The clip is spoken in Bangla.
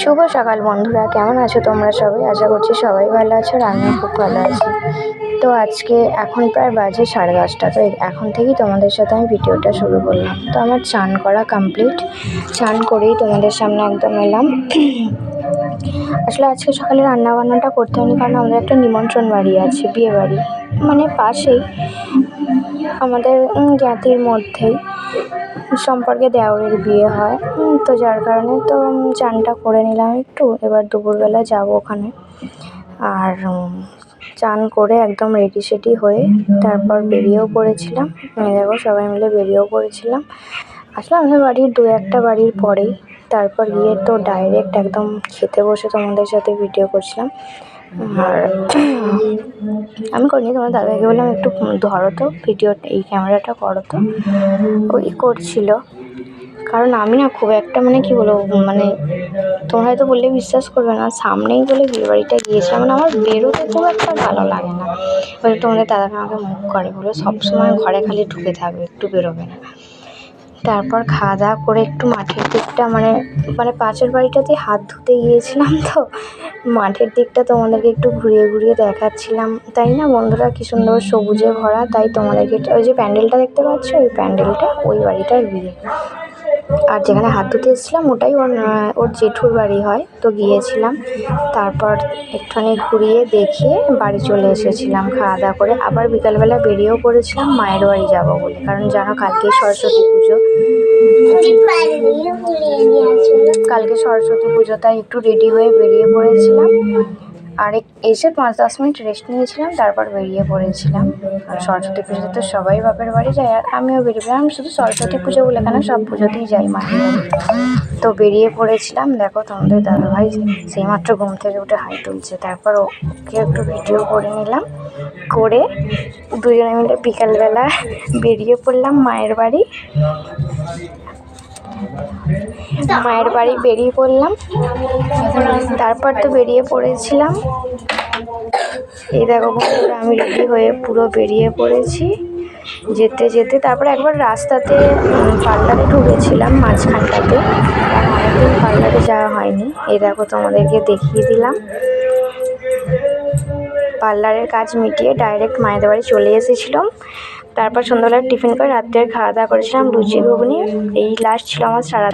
শুভ সকাল বন্ধুরা, কেমন আছো তোমরা সবাই? আশা করছি সবাই ভালো আছো আর আমিও খুব ভালো আছি। তো আজকে এখন প্রায় বাজে সাড়ে দশটা, তো এখন থেকেই তোমাদের সাথে আমি ভিডিওটা শুরু করলাম। তো আমার চান করা কমপ্লিট চান করেই তোমাদের সামনে একদম এলাম। আসলে আজকে সকালে রান্না বান্নাটা করতে হয়নি, কারণ আমাদের একটা নিমন্ত্রণ বাড়ি আছে, বিয়ে বাড়ি। মানে পাশেই। আমাদের জ্ঞাতির মধ্যেই সম্পর্কে দেওরের বিয়ে হয়। তো যার কারণে তো চানটা করে নিলাম একটু। এবার দুপুরবেলা যাব ওখানে। আর চান করে একদম রেডি সেডি হয়ে তারপর বেরিয়েও পড়েছিলাম। দেখো, সবাই মিলে বেরিয়েও পড়েছিলাম। আসলে আমাদের বাড়ির দু একটা বাড়ির পরেই তারপর গিয়ে তো ডাইরেক্ট একদম খেতে বসে তোমাদের সাথে ভিডিও করছিলাম। আর আমি করিনি, তোমার দাদাকে বললাম একটু ধরো তো ভিডিও এই ক্যামেরাটা করো তো। ওই করছিল। কারণ আমি না খুব একটা মানে কি বলব মানে তোমরা হয়তো বললে বিশ্বাস করবে না, সামনেই বলে বিয়ে বাড়িটা গিয়েছিলাম মানে আমার বেরোতে খুব একটা ভালো লাগে না। তোমাদের দাদাকে আমাকে মুখ করে বলে সবসময় ঘরে খালি ঢুকে থাকবে, একটু বেরোবে না। তারপর খাওয়া দাওয়া করে একটু মাঠের দিকটা মানে মানে পাশের বাড়িটাতে হাত ধুতে গিয়েছিলাম তো। মাঠের দিকটা তোমাদেরকে একটু ঘুরিয়ে ঘুরিয়ে দেখাচ্ছিলাম। তাই না বন্ধুরা? কী সুন্দর সবুজে ভরা। তাই তোমাদেরকে ওই যে প্যান্ডেলটা দেখতে পাচ্ছ? ওই প্যান্ডেলটা ওই বাড়িটার বিয়ে আর যেখানে হাত ধুতে এসেছিলাম, ওটাই ওর ওর জেঠুর বাড়ি হয়। তো গিয়েছিলাম। তারপর একটুখানি ঘুরিয়ে দেখিয়ে বাড়ি চলে এসেছিলাম খাওয়া দাওয়া করে। আবার বিকালবেলা বেরিয়েও পড়েছিলাম, মায়ের বাড়ি যাব বলে। কারণ জানো, কালকে সরস্বতী পুজো। কালকে সরস্বতী পুজো, তাই একটু রেডি হয়ে বেরিয়ে পড়েছিলাম। আর এসে পাঁচ দশ মিনিট রেস্ট নিয়েছিলাম, তারপর বেরিয়ে পড়েছিলাম। আর সরস্বতী পুজোতে তো সবাই বাপের বাড়ি যায়, আর আমিও বেরিয়ে পড়লাম। শুধু সরস্বতী পুজো বলে কেন, সব পুজোতেই যাই বাড়ি। তো বেরিয়ে পড়েছিলাম, দেখো তোমাদের দাদাভাই সেইমাত্র ঘুম থেকে উঠে হাই তুলছে। তারপর ওকে একটু ভিডিও করে নিলাম। করে দুজনে মিলে বিকালবেলা বেরিয়ে পড়লাম মায়ের বাড়ি। মায়ের বাড়ি বেরিয়ে পড়লাম। তারপর তো বেরিয়ে পড়েছিলাম। এই দেখো বন্ধুরা, আমি রেডি হয়ে পুরো বেরিয়ে পড়েছি। যেতে যেতে তারপর একবার রাস্তাতে পার্লারে ঢুকেছিলাম মাঝখানটাতে। অনেকদিন পার্লারে যাওয়া হয়নি। এই দেখো তোমাদেরকে দেখিয়ে দিলাম। পার্লারের কাজ মিটিয়ে ডাইরেক্ট মায়েদের বাড়ি চলে এসেছিলাম। তারপর সন্ধ্যাবেলা টিফিন করে রাত্রে খাওয়া দাওয়া করেছিলাম লুচি ঘুগনি। এই লাস্ট ছিল আমার সারা